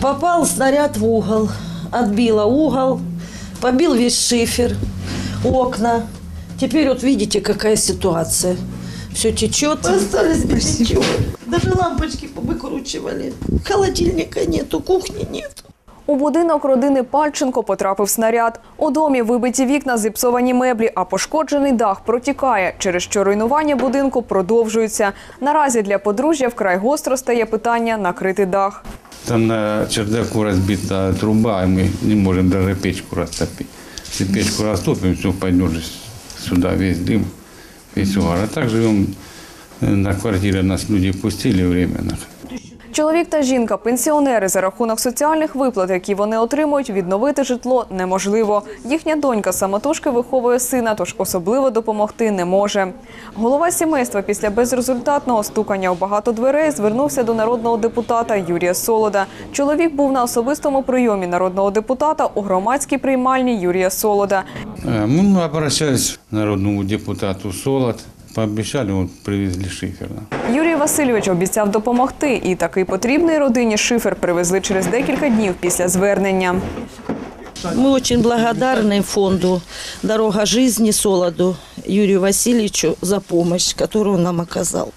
Попал снаряд в угол, отбило угол, побил весь шифер, окна. Теперь вот видите, какая ситуация. Все течет. Остались без ничего. Даже лампочки выкручивали. Холодильника нету, кухни нет. У будинок родини Пальченко потрапив снаряд. У домі вибиті вікна, зіпсовані меблі, а пошкоджений дах протікає, через що руйнування будинку продовжується. Наразі для подружжя вкрай гостро стає питання накрити дах. Там на чердаку разбита труба, и мы не можем даже печку растопить. Если печку растопим, все пойдет же сюда весь дым, весь угар. А так живем э, на квартире, нас люди пустили временно. Чоловік та жінка, пенсіонери за рахунок соціальних виплат, які вони отримують, відновити житло неможливо. Їхня донька самотужки виховує сина, тож особливо допомогти не може. Голова сімейства після безрезультатного стукання у багато дверей звернувся до народного депутата Юрія Солода. Чоловік був на особистому прийомі народного депутата у громадській приймальні Юрія Солода. Э, Мы обращались к народному депутату Солод, пообещали, от привезли шифер. Юрій Васильович обіцяв допомогти, і такий потрібний родині шифер привезли через декілька днів після звернення. Мы очень благодарны фонду «Дорога жизни» Солоду Юрию Васильевичу за помощь, которую он нам оказал.